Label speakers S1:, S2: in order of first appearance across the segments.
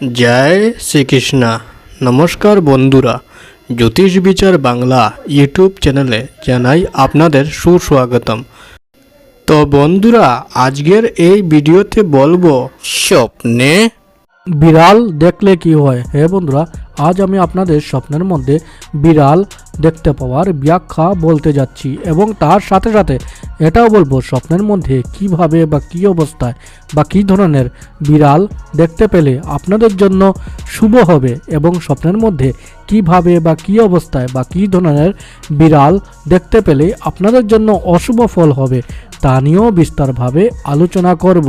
S1: জয় শ্রীকৃষ্ণা। নমস্কার বন্ধুরা, জ্যোতিষ বিচার বাংলা ইউটিউব চ্যানেলে জানাই আপনাদের সুস্বাগতম। তো বন্ধুরা, আজকের এই ভিডিওতে বলব, স্বপ্নে
S2: বিড়াল দেখলে কি হয়? হে বন্ধুরা, আজ আমি আপনাদের স্বপ্নের মধ্যে বিড়াল দেখতে পাওয়ার ব্যাখ্যা বলতে যাচ্ছি এবং তার সাথে সাথে এটাও বলব স্বপ্নের মধ্যে কীভাবে বা কী অবস্থায় বা কী ধরনের বিড়াল দেখতে পেলে আপনাদের জন্য শুভ হবে এবং স্বপ্নের মধ্যে কীভাবে বা কী অবস্থায় বা কী ধরনের বিড়াল দেখতে পেলে আপনাদের জন্য অশুভ ফল হবে তা নিয়েও বিস্তারভাবে আলোচনা করব।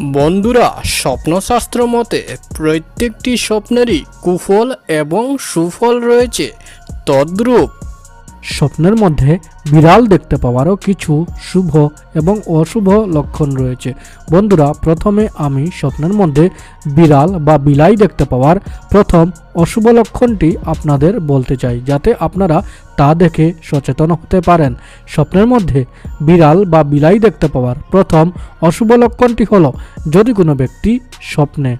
S1: বন্ধুরা স্বপ্নশাস্ত্র মতে প্রত্যেকটি স্বপ্নেরই কুফল এবং সুফল রয়েছে। তদ্রূপ
S2: স্বপ্নের মধ্যে বিড়াল দেখতে পাওয়ারও কিছু শুভ এবং অশুভ লক্ষণ রয়েছে। বন্ধুরা, প্রথমে আমি স্বপ্নের মধ্যে বিড়াল বা বিলাই দেখতে পাওয়ার প্রথম অশুভ লক্ষণটি আপনাদের বলতে চাই, যাতে আপনারা তা দেখে সচেতন হতে পারেন। স্বপ্নের মধ্যে বিড়াল বা বিলাই দেখতে পাওয়ার প্রথম অশুভ লক্ষণটি হলো, যদি কোনো ব্যক্তি স্বপ্নে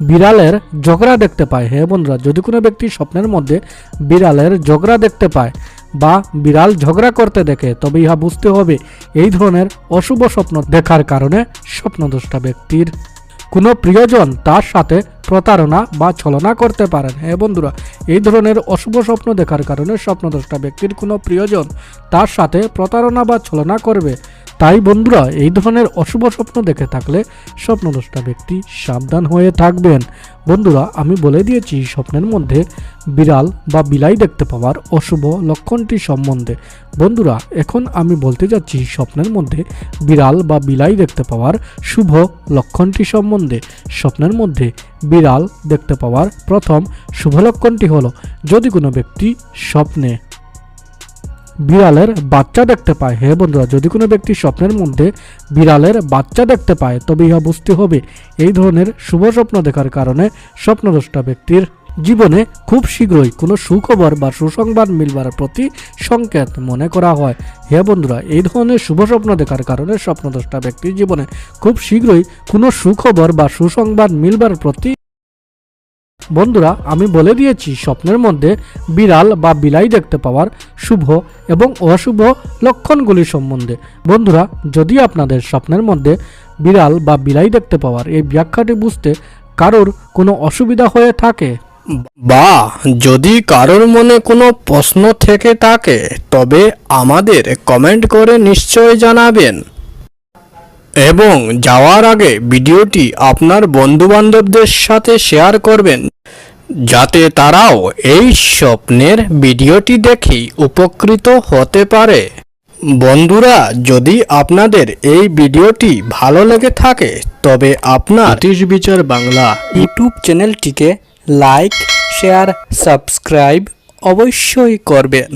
S2: বিড়ালের ঝগড়া দেখতে পায়। হ্যাঁ বন্ধুরা, যদি কোনো ব্যক্তি স্বপ্নের মধ্যে বিড়ালের ঝগড়া দেখতে পায় বা বিড়াল ঝগড়া করতে দেখে তবে ইহা বুঝতে হবে এই ধরনের অশুভ স্বপ্ন দেখার কারণে স্বপ্নদ্রষ্টা ব্যক্তির। কোনো প্রিয়জন তার সাথে প্রতারণা বা ছলনা করতে পারেন। হ্যাঁ বন্ধুরা, এই ধরনের অশুভ স্বপ্ন দেখার কারণে স্বপ্নদ্রষ্টা ব্যক্তির কোনো প্রিয়জন তার সাথে প্রতারণা বা ছলনা করবে। তাই বন্ধুরা, এই ধরনের অশুভ স্বপ্ন দেখে থাকলে স্বপ্নদ্রষ্টা ব্যক্তি সাবধান হয়ে থাকবেন। বন্ধুরা, আমি বলে দিয়েছি, স্বপ্নের মধ্যে বিড়াল বা বিলাই দেখতে পাওয়ার অশুভ লক্ষণটি সম্বন্ধে। বন্ধুরা, এখন আমি বলতে যাচ্ছি, স্বপ্নের মধ্যে বিড়াল বা বিলাই দেখতে পাওয়ার শুভ লক্ষণটি সম্বন্ধে। স্বপ্নের মধ্যে বিড়াল দেখতে পাওয়ার প্রথম শুভ লক্ষণটি হলো, যদি কোনো ব্যক্তি স্বপ্নে বিড়ালের বাচ্চা দেখতে পায়। হে বন্ধুরা, যদি কোনো ব্যক্তি স্বপ্নের মধ্যে বিড়ালের বাচ্চা দেখতে পায় তবে ইহা বুঝতে হবে, এই ধরনের শুভ স্বপ্ন দেখার কারণে স্বপ্নদ্রষ্টা ব্যক্তির জীবনে খুব শীঘ্রই কোনো সুখবর বা সুসংবাদ মিলবার প্রতি সংকেত মনে করা হয়। হে বন্ধুরা, এই ধরনের শুভ স্বপ্ন দেখার কারণে স্বপ্নদ্রষ্টা ব্যক্তির জীবনে খুব শীঘ্রই কোনো সুখবর বা সুসংবাদ মিলবার প্রতি বন্ধুরা, আমি বলে দিয়েছি, স্বপ্নের মধ্যে বিড়াল বা বিলাই দেখতে পাওয়ার শুভ এবং অশুভ লক্ষণগুলি সম্বন্ধে। বন্ধুরা, যদি আপনাদের স্বপ্নের মধ্যে বিড়াল বা বিলাই দেখতে পাওয়ার এই ব্যাখ্যাটি বুঝতে কারোর কোনো অসুবিধা হয়ে থাকে?
S1: বা যদি কারোর মনে কোনো প্রশ্ন থেকে থাকে, তবে আমাদের কমেন্ট করে নিশ্চয় জানাবেন। এবং যাওয়ার আগে ভিডিওটি আপনার বন্ধুবান্ধবদের সাথে শেয়ার করবেন। যাতে তারাও এই স্বপ্নের ভিডিওটি দেখেই উপকৃত হতে পারে। বন্ধুরা যদি আপনাদের এই ভিডিওটি ভালো লেগে থাকে তবে আপনার জ্যোতিষ বিচার বাংলা ইউটিউব চ্যানেলটিকে লাইক শেয়ার সাবস্ক্রাইব অবশ্যই করবেন।